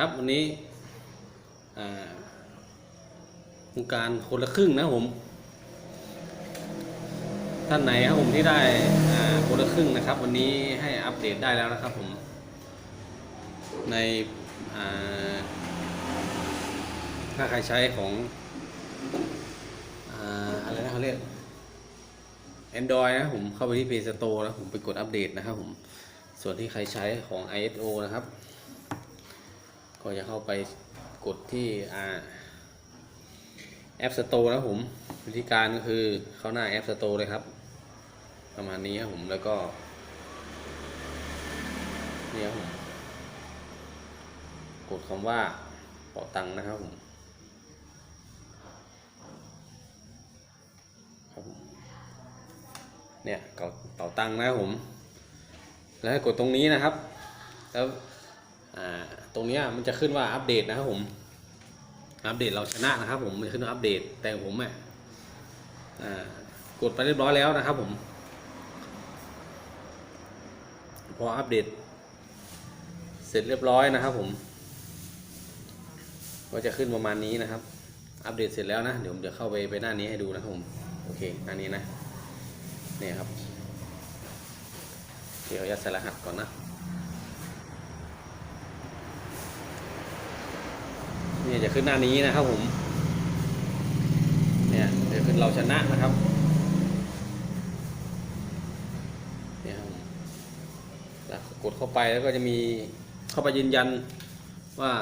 ครับวันนี้อ่าโครงการคนละครึ่งนะผม ท่านไหนครับผมที่ได้คนละครึ่งนะครับ วันนี้ให้อัปเดตได้แล้วนะครับผม ในถ้าใครใช้ของอ่าอะไรนะเขาเรียก Android นะผมเข้าไปที่ Play Store แล้วผมไปกดอัปเดตนะครับผม ส่วนที่ใครใช้ของ ISO นะครับ ก็จะเข้าไปกดที่อ่า App Store นะผม วิธีการก็คือเข้าหน้า App Store เลยครับ ประมาณนี้ครับผมแล้วก็นี่ครับผมกดคำว่าเป๋าตังค์นะครับผมครับเนี่ยเป๋าเป๋าตังค์นะครับผม แล้วให้กดตรงนี้นะครับ แล้ว ตรงนี้มันจะขึ้นว่าอัปเดตนะครับผมอัปเดตเราชนะนะครับ ผมมันขึ้นว่าอัปเดตแต่ผมอะกดไปเรียบร้อยแล้วนะครับ ผม พออัปเดต เสร็จเรียบร้อยนะครับ ผม ก็จะขึ้นประมาณนี้นะครับ อัปเดตเสร็จแล้วนะเดี๋ยวผมจะเข้าไปไปหน้านี้ให้ดูนะครับผมโอเคหน้านี้นะเนี่ยครับ เดี๋ยวยัดใส่รหัสก่อนนะ เนี่ย จะขึ้นหน้านี้นะครับผม เนี่ยเดี๋ยวขึ้นเราชนะนะครับเนี่ยครับกดเข้าไปแล้วก็จะมีเข้าไปยืนยันว่า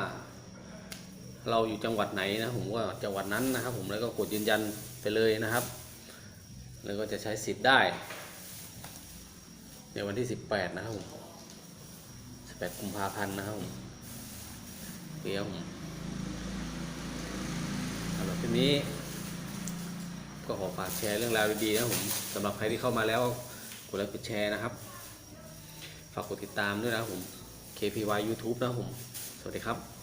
เราอยู่จังหวัดไหนนะผมว่าจังหวัดนั้นนะครับ ผมแล้วก็กดยืนยันไปเลยนะครับ แล้วก็จะใช้สิทธิ์ได้ในวันที่ 18 นะครับผม18กุมภาพันธ์นะครับผมเดี๋ยวผมำหรับคลิปนี้ ก็ขอฝากแชร์เรื่องราวดีๆนะผมสำหรับใครที่เข้ามาแล้วกดไลค์กดแชร์นะครับ ฝากกดติดตามด้วยนะผม KPY YouTube นะผม สวัสดีครับ